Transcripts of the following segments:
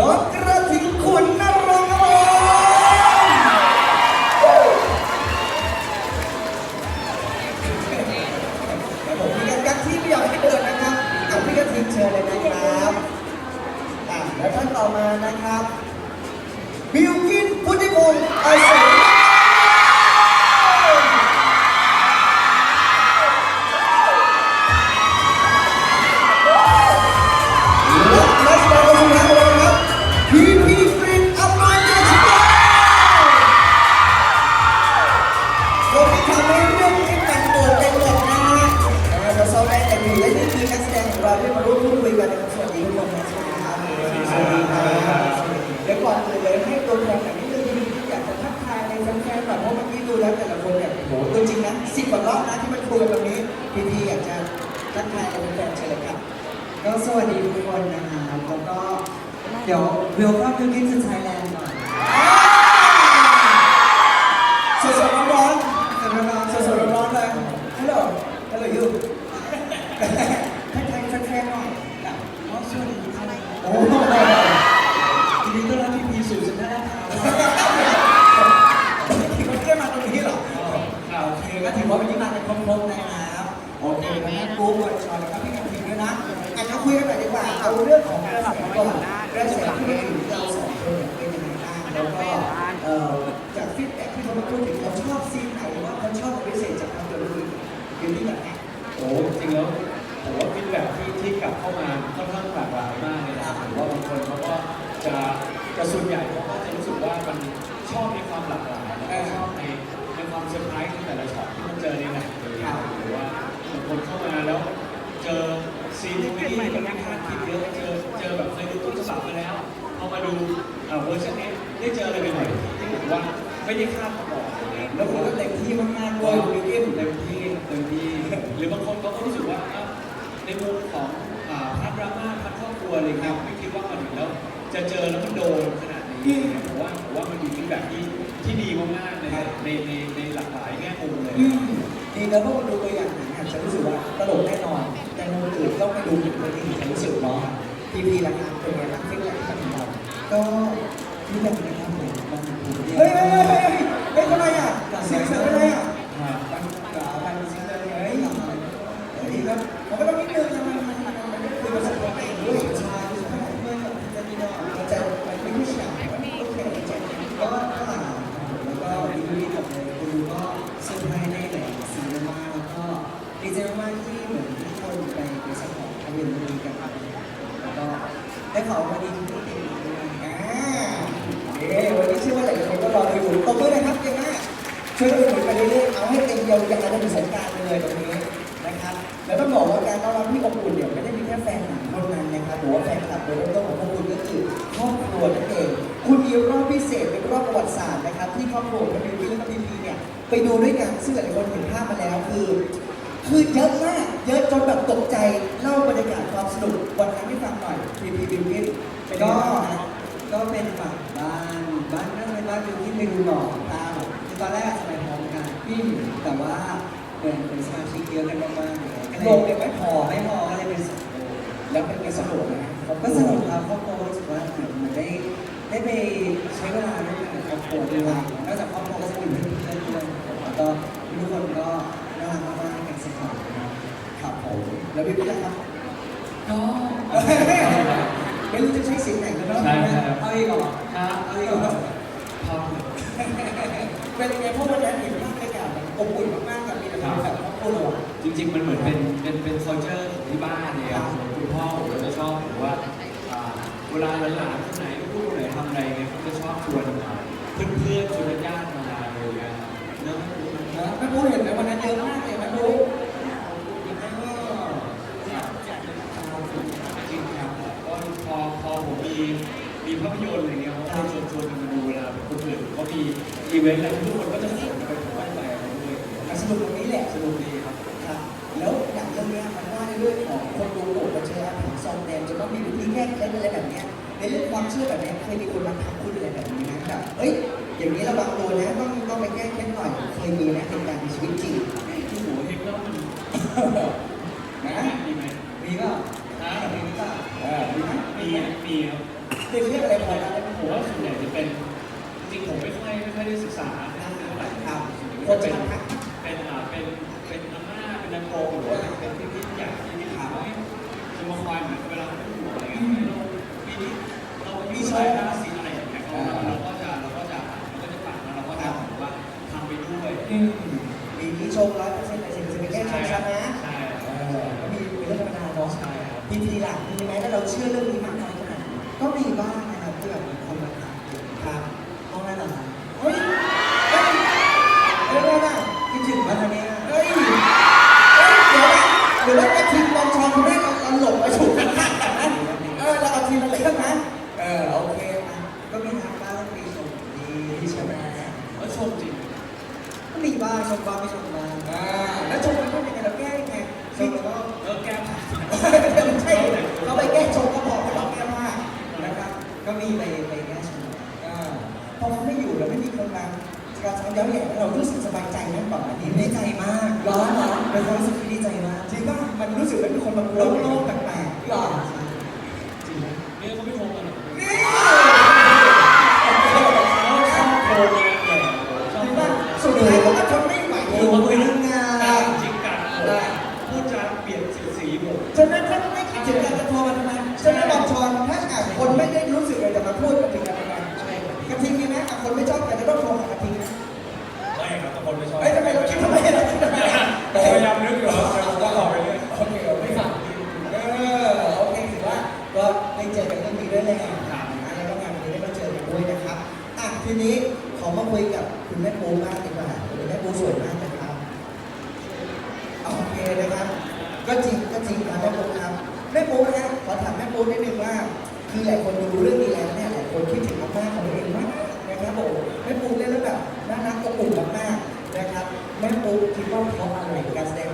น้อง วัสดีทุกคนนะคะแล้วก็เดี๋ยว welcome to Kids in ชอบในความหลากหลายแล้วก็ชอบในในความเซอร์ไพรส์ในแต่ละช็อตที่มันเจอในหนังหรือว่าบางคนเข้ามาแล้ว เจอซีนที่ที่มันไม่คาดคิดเยอะเจอเจอแบบเคยดูต้นฉบับมาแล้วพอมาดูเอ่อเวอร์ชันนี้ได้เจออะไรใหม่ๆที่ผมว่าไม่ได้คาด ที่ดีมากๆในในในในหลากหลายแง่มุมเลยอืมดีนะเพราะว่าดูตัวอย่างหนังอาจจะรู้สึกว่าตลกแน่นอน แต่มุมอื่นต้องไปดูถึงเลยถึงจะรู้สึกเนาะพีพีราคาเป็นไงบ้างฟีดแบ็กจากเราก็ที่แบบนะครับผมบางทีเนี่ยเฮ้ยเฮ้ยเฮ้ยเฮ้ยเฮ้ยทำไมอะเสียงเสือเๆเอาให้เต็มยาวๆจนถึงสงกรารเลยตรงนี้นะครับแล้วต้องบอกว่าการต้อนรับที่อบอุ่นเนี่ยไม่ได้มีแค่แฟนหนังเท่านั้นนะครับหรือว่าแฟนคลับโดยเริ่มต้นของพวกคุณก็คือครอบครัวนั่นเองคุณมีรอบพิเศษเป็นรอบประวัติศาสตร์นะครับ ที่ครอบครัวของบิวกิ้และก็พีพีเนี่ยไปดูด้วยกันซึ่งหลายคนเห็นภาพมาแล้วคือคือเยอะมากเยอะจนแบบตกใจเล่าบรรยากาศความสนุกวันนั้นให้ฟังหน่อยพีพีบิวกิ้นเป็นก็ยังไงบ้างฮะก็เป็นฝั่งบ้านบ้านนั่งในบ้านอยู่ที่ไปดูหนองตามคือตอนแรกอาจจะไปพร้อม พี่แต่ว่าเป็นเป็นสมาชิกเยอะกันมากๆเลยโลกเนี่ยไม่พอไม่พอก็เลยเป็นสองโลแล้วเป็นไงสนุกไหมก็สนุกครับครอบครัวรู้สึกว่าเหมือนเหมือนได้ได้ไปใช้เวลาด้วยกันกับครอบครัวด้วยนอกจากครอบครัวก็จะมีเพื่อนๆด้วยแล้วก็ทุกคนก็น่ารักมากๆกันสนุกนะครับครับผมแล้วพี่พี่ล่ะครับก็ไม่รู้จะใช้เสียงไหนกันแล้วใช่นะครับเอาอีกเหรอครับเอาอีกเหรอพอเป็นยังไงเพราะวันนั้นเห็นภา บอบอุ่นมากๆกับมีแต่คนแบบครอบครัว จริงๆ มันเหมือนเป็นเป็นเป็น culture ของที่บ้านเนี่ยครับคุณพ่อผมก็จะชอบผมว่าอ่า เวลาหลานๆคนไหนลูกคนไหนทำอะไรเงี้ยเขาจะชอบชวนอ่าเพื่อนๆชวนญาติมาอะไรอย่างเงี้ยครับเนอะแม่ปูเห็นไหมวันนั้นเยอะมากเลยแม่ปูจริงครับก็พอพอผมมีมีภาพยนตร์อะไรเงี้ยเขาก็ชวนชวนกันมาดูเวลาคนอื่นเขามีอีเวนต์อะไรทุกคน อะไรแบบนี้ในเรื่องความเชื่อแบบนี้เคยมีคนมาทักคุณอะไรแบบนี้นะแบบเอ้ยอย่างนี้ระวังตัวนะต้องต้องไปแก้แค้นหน่อยเคยมีนะเหตุการณ์ในชีวิตจริงที่หัวเห็นแล้วมีนะมีไหมมีก็ล่าฮะมีเปล่าเออมีไหมมีมีครับเคยเรียอะไรพอได้ไหผมว่าส่วนใหญ่จะเป็นจริงผมไม่ค่อยไม่ค่อยได้ศึกษาเท่าไหร่ครับคนจะทัก นบ้างไม่ชนบมาแล้วชมมันต้งยังไงเราแก้ยังไงซึ่ก็เออแก้ผ้าไม่ใช่เราไปแก้ชมก็บอกว่าเราแก้ผ้านะครับ ก็มีไปไปแก้ชมพอมันไม่อยู่แล้วไม่มีคนมาการทำย้ำแย่เรารู้สึกสบายใจนั่นก่อนนนี้ดีใจมากร้อนรอนเป็นความรู้สึกที่ดีใจมากจริงป่ะมันรู้สึกเป็นคนแบบโล่งๆแปลกๆหรอ ดนิดนึงว่าคือหลายคนดูเรื่องนี้แล้วเนี่ยหลายคนคิดถึงอาม่าของตัวเองมากนะครับผมแม่ปูเล่นแล้วแบบน่ารักกระปุกมากนะครับแม่ปูคิดว่าเขาอะไรกันแสดง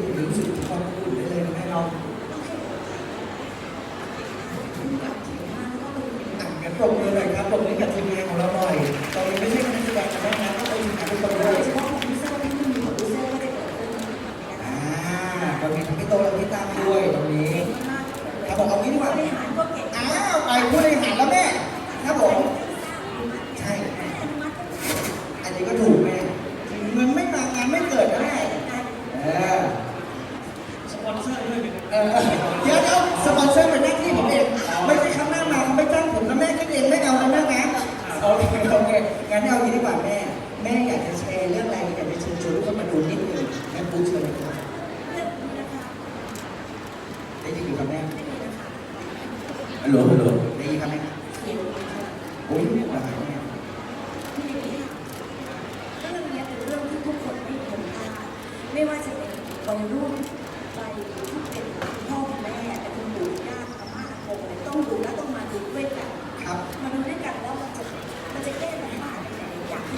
cái biểu dịch của con nó lên hay không?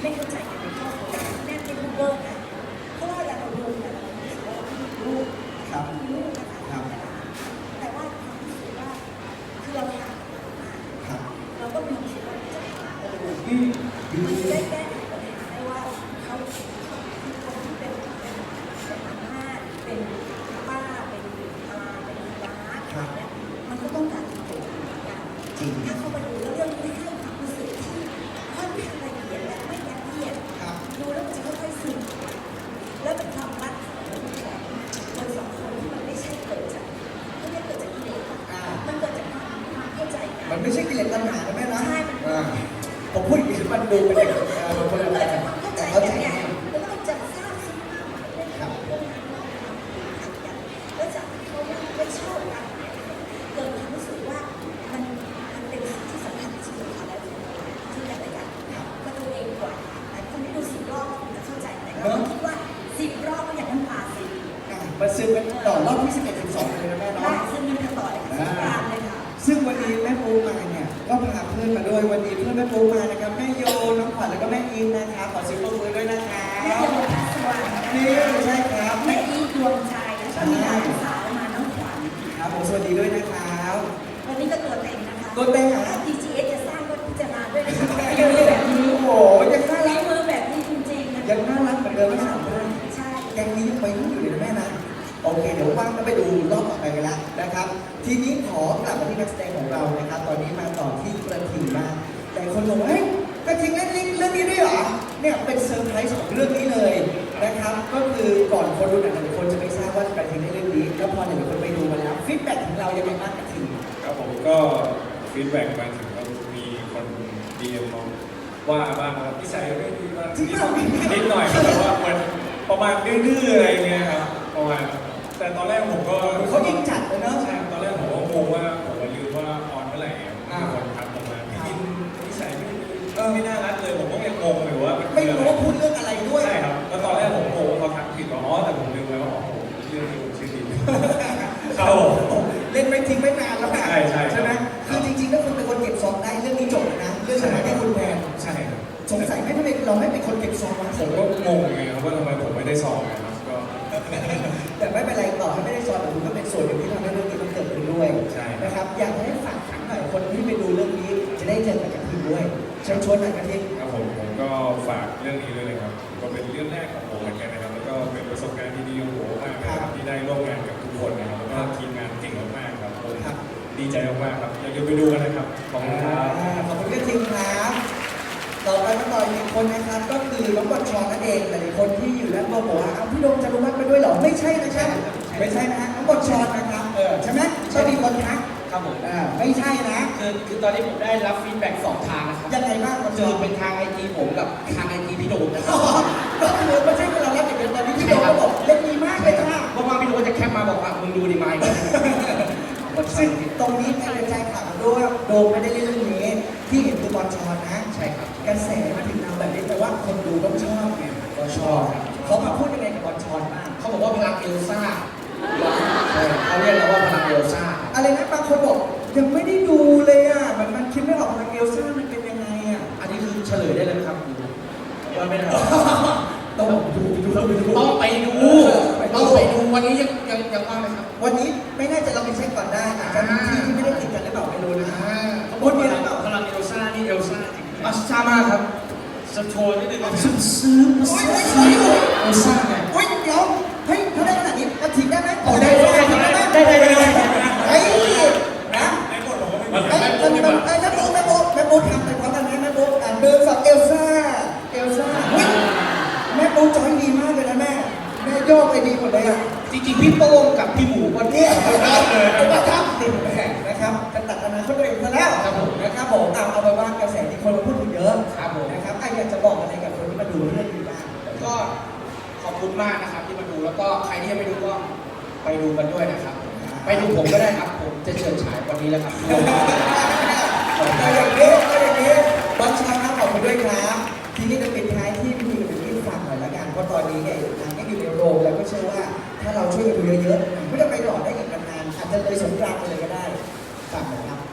make a mistake. Let me go. ไม่ใช่กิเลสตัณหานะแม่นะใช่ผมพูดอย่างนี้มันดูเป็นอ่อเป็น วันนี้แม่ปูมาเนี่ยก็พาเพื่อนมาด้วยวันนี้เพื่อนแม่ปูมานะครับแม่โยน้องขวัญแล้วก็แม่อินนะคะขอเสียงปรบมือด้วยนะคะแม่โยมพัสวรรณนี่ใช่ครับแม่อีดวงใจแล้วก็มีหลานสาวมาน้องขวัญครับผมสวัสดีด้วยนะครับวันนี้ก็ตัวเต็งนะคะตัวเต็งเหรอถ้า DGS จะสร้างก็พิจารณาด้วยนะคะแม่โยมแบบนี้โอ้โหยังน่าฝีรักมือแบบนี้จริงๆนะยังน่ารักเหมือนเดิมไม่สามารถใช่แกงนี้ยังไปรุ่นอยู่เลยนะแม่นะ โอเค เดี๋ยวว่างก็ไปดูรอบต่อไปกันละนะครับ ทีนี้ขอกลับมาที่นักแสดงของเรานะครับ ตอนนี้มาต่อที่กระทิงบ้างแต่คนบอกว่าเฮ้ยกระทิงเล่นเรื่องนี้ด้วยเหรอ เนี่ยเป็นเซอร์ไพรส์ของเรื่องนี้เลยนะครับ ก็คือก่อนคนดูหนังหลายคนจะไม่ทราบว่ากระทิงได้เรื่องนี้ แล้วพอหลายคนไปดูมาแล้วฟีดแบ็กของเรายังไงบ้างกระทิงครับผมก็ฟีดแบ็กมาถึงว่ามีคนดีเอ็มมาว่าบ้างครับพี่ใส่ไม่ดีบ้างจริงเหรอนิดหน่อยครับแต่ว่าเหมือนประมาณดื้อๆอะไรเงี้ยครับประมาณ แต่ตอนแรกผมก็เขายิงจัดเลยเนาะ ใช่ตอนแรกผมก็งงว่าผมก็ลืมว่าออนเมื่อไหร่ครับมีคนทักผมมาพี่กินพี่ใส่ไม่ดีเออไม่น่ารักเลยผมก็ยังงงอยู่ว่ามันไม่คืออะรู้ไรว่าพูดเรื่องอะไรด้วย ใช่ครับ แล้วตอนแรกผมโง่ว่าเขาทักผิดว่าอ๋อแต่ผมลืมไปว่าอ๋อผมเรื่องนี้ผมชื่อดินครับผมเล่นไม่ทิ้งไม่นานแล้วค่ะใช่ใช่ใช่ไหมคือจริงๆถ้าคุณเป็นคนเก็บซองได้เรื่องนี้จบนะ เรื่องนี้ไม่ได้คุณแทนใช่ครับสงสัยไหม่ทำไมเราไม่เป็นคนเก็บซองวะผมก็งงไงครับว่าทำไมผมไม่ได้ซองไง วนหน่อยกระทิงครับผมผมก็ฝากเรื่องนี้ด้วยนะครับก็เป็นเรื่องแรกของผมเหมือนกันนะครับแล้วก็เป็นประสบการณ์ที่ดีของผมมากนะครับที่ได้ร่วมงานกับทุกคนนะครับแล้วก็ทีมงานเก่งมากๆครับผมครับดีใจมากๆครับอยากจะไปดูกันนะครับขอบคุณครับอ่าขอบคุณกระทิงครับต่อไปมาต่ออีกคนนะครับก็คือน้องบอลชอนนั่นเองหลายๆคนที่อยู่แล้วบอกว่าเอาพี่โดมจะรู้มัดไปด้วยเหรอไม่ใช่นะครับไม่ใช่นะฮะน้องบอลชอนนะครับเออใช่ไหมชอบมีคนทัก ครับผมอ่าไม่ใช่นะ คือคือตอนนี้ผมได้รับฟีดแบ็กสองทางนะครับยังไงบ้างบอลชคืออนเป็นทางไอจีผมกับทางไอจีพี่โดมนะครับก็คือไม่ใช่เรารับอย่างเดียวตอนนี้พี่โดมก็บอกเล่นดีมากเลยค่ะเพราะว่าพี่โดมก็จะแคปมาบอกว่ามึงดูดีไหมซึ่งตรงนี้ภายในใจข่าวด้วยว่าโดมไม่ได้เล่นเรื่องนี้ที่เห็นคือบอลชอนนะใช่ครับกระแสมาถึงเราแบบนี้แปลว่าคนดูต้องชอบไงก็ชอบครับเขามาพูดยังไงกับบอลชอนบ้างเขาบอกว่าพลังเอลซ่า ใช่เขาเรียกเราว่าพลังเอลซ่า อะไรนะบางคนบอกยังไม่ได้ดูเลยอะมันมันคิดไม่ออกทางเอลซ่ามันเป็นยังไงอะ อันนี้คือเฉลยได้เลยไหมครับว่าไม่ได้ต้องดูดูดูดูต้องไปดูต้องไปดูวันนี้ยังยังยังว่างไหมครับ วันนี้ไม่แน่ใจเราไปเช็คก่อนได้อาจจะมีที่ที่ไม่ได้ติดกันหรือเปล่าไม่รู้นะอ่าคนเดียวหรือเปล่าพลังเอลซ่านี่เอลซ่าจริงอะซ่ามากครับจะโชว์นิดนึงนะซื้อซื้อซื้อเอลซ่าไง ไปดูผมก็ได้ครับ ผมจะเชิญฉายวันนี้แล้วครับแต่อย่างนี้ก็อย่างนี้บอลชาครับขอบคุณด้วยครับทีนี้จะปิดท้ายที่พี่มีกับพี่ฝากหน่อยละกันเพราะตอนนี้เนี่ยทางก็อยู่ในโรงแล้วก็เชื่อว่าถ้าเราช่วยกันดูเยอะๆไม่ต้องไปหลอดได้อีกนานๆอาจจะเลยสงกรานต์ไปเลยก็ได้ฝากหน่อยครับ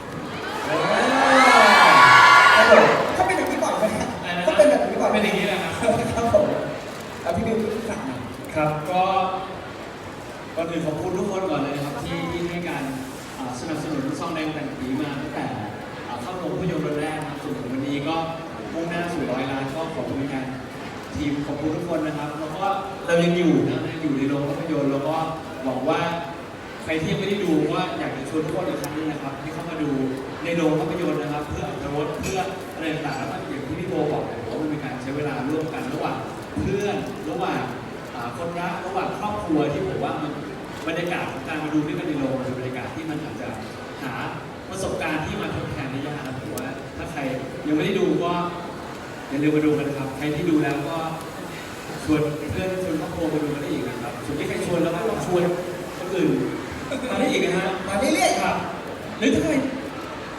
ล้านก็ขอบคุณกันทีมขอบคุณทุกคนนะครับแล้วก็เรายังอยู่นะยังอยู่ในโรงภาพยนตร์แล้วก็หวังว่าใครที่ยังไม่ได้ดูว่าอยากจะชวนทุกคนอีกครั้งนึงนะครับให้เข้ามาดูในโรงภาพยนตร์นะครับ เพื่ออรรถรสเพื่ออะไรต่างๆแล้วก็อย่างที่พี่โบบอกเลยว่ามันเป็นการใช้เวลาร่วมกันระหว่างเพื่อนระหว่างคนรักระหว่างครอบครัวที่ผมว่ามันบรรยากาศของการมาดูด้วยกันในโรงเป็นบรรยากาศที่มันอาจจะหาประสบการณ์ที่มาทดแทนได้ยากนะผมว่าถ้าใครยังไม่ได้ดูก็ อย่าลืมมาดูกันนะครับ ใครที่ดูแล้วก็ชวนเพื่อนชวนครอบครัวมาดูกันได้อีกนะครับส่วนที่ใครชวนแล้วก็ลองชวนคนอื่นมาได้อีกนะฮะมาเรื่อยๆครับหรือถ้าใคร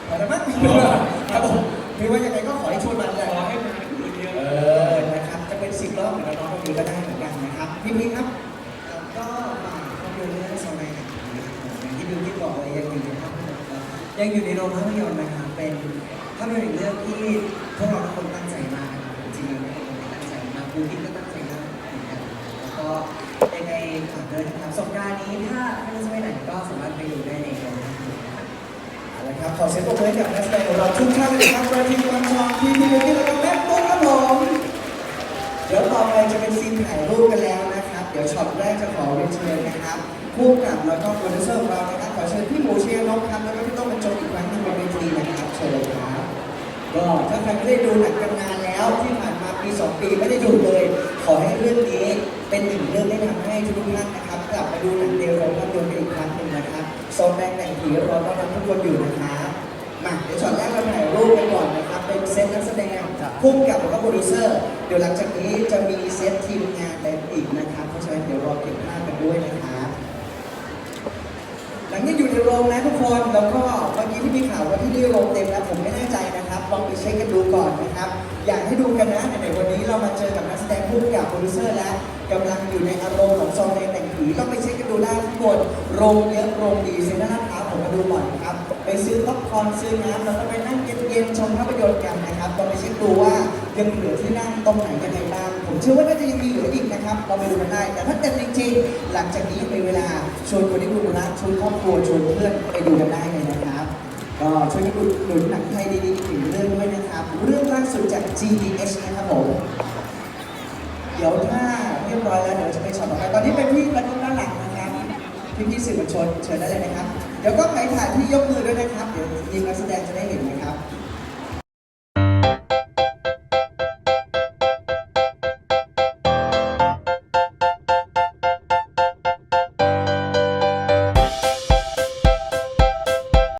มาแล้วมั้งครับผมไม่ว่ายังไงก็ขอให้ชวนมาเลยขอให้มาดูเยอะเออนะครับจะเป็นสิบรอบเหมือนน้องๆคนนี้ก็ได้เหมือนกันนะครับพี่พีครับก็ฝากภาพยนตร์เรื่องโซนในหนังนะครับผมอย่างที่บิวที่บอกเลยยังอยู่ในภาพยนตร์ครับยังอยู่ในโรงภาพยนตร์นะครับเป็นภาพยนตร์อีกเรื่องที่ สามารถไปดูได้ในโรงภาพยนตร์นะครับเอาละครับขอเสียงปรบมือให้กับนักแสดงของเราทุกท่านเลยครับประทีวันทองพี่พีพี่แล้วก็แม่ปุ้งครับผมเดี๋ยวต่อไปจะเป็นซีนถ่ายรูปกันแล้วนะครับ เดี๋ยวช็อตแรกจะขอเรียนเชิญนะครับผู้กำกับแล้วก็โปรดิวเซอร์ของเรานะครับขอเชิญพี่หมูเชียร์นกครับแล้วก็พี่ต้องบรรจงอีกครั้งหนึ่งบนเวทีนะครับเชิญเลยครับก็ถ้าใครไม่ได้ดูหนังกันนานแล้วที่ผ่านมาปีสองปีไม่ได้ดูเลย ขอให้เรื่องนี้เป็นหนึ่งเรื่องได้ทำให้ทุกท่านนะครับ ดูหนังในโรงภาพยนตร์กันอีกครั้งหนึ่งนะครับโซนแดงแต่งผีรอต้อนรับทุกคนอยู่นะครับมาเดี๋ยวช็อตแรกเราถ่ายรูปกันก่อนนะครับเป็นเซตนักแสดงพุ่มกับแล้วก็โปรดิวเซอร์ เดี๋ยวหลังจากนี้จะมีเซตทีมงานอะไรอีกนะครับ เพราะฉะนั้นเดี๋ยวรอเก็บภาพกันด้วยนะครับหลังยังอยู่ในโรงนะทุกคนแล้วก็เมื่อกี้ที่มีข่าวว่าที่นี่โรงเต็มแล้วผมไม่แน่ใจนะครับลองไปเช็คกันดูก่อนนะครับ อยากให้ดูกันนะในวันนี้เรามาเจอกับนักแสดงผู้กับโปรดิวเซอร์แล้วกำลังอยู่ในอารมณ์ของซองในแต่ง ผีต้องไปเช็คกันดูได้ทุกคนโรงเยอะโรงดีเซ็นทรัลลาดพร้าวผมมาดูบ่อยครับ ไปซื้อป๊อปคอร์นซื้อน้ำแล้วก็ไปนั่งเย็นๆชมภาพยนตร์กันนะครับลองไปเช็คดูว่ายังเหลือที่นั่งตรงไหนยังไงบ้าง ผมเชื่อว่าน่าจะยังมีเหลืออีกนะครับเราไปดูกันได้ แต่ถ้าเต็มจริงๆหลังจากนี้ยังมีเวลาชวนคนที่คุณรักชวนครอบครัวชวนเพื่อนไปดูกันได้เลยนะครับก็ช่วยกันอุดหนุนหนังไทยดีๆอีกหนึ่งเรื่องด้วยนะครับ เรื่องล่าสุดจาก GDH นะครับผม เดี๋ยวถ้า ยบร้อยแล้วเดี๋ยวจะไปช็อตต่อไปตอนนี้เป็นพี่ประทุมด้านหลังนะครับพี่พี่ๆสื่อมวลชนเชิญได้เลยนะครับ เดี๋ยวก็ใครถ่ายที่ยกมือด้วยนะครับ เดี๋ยวทีมนักแสดงจะได้เห็นนะครับ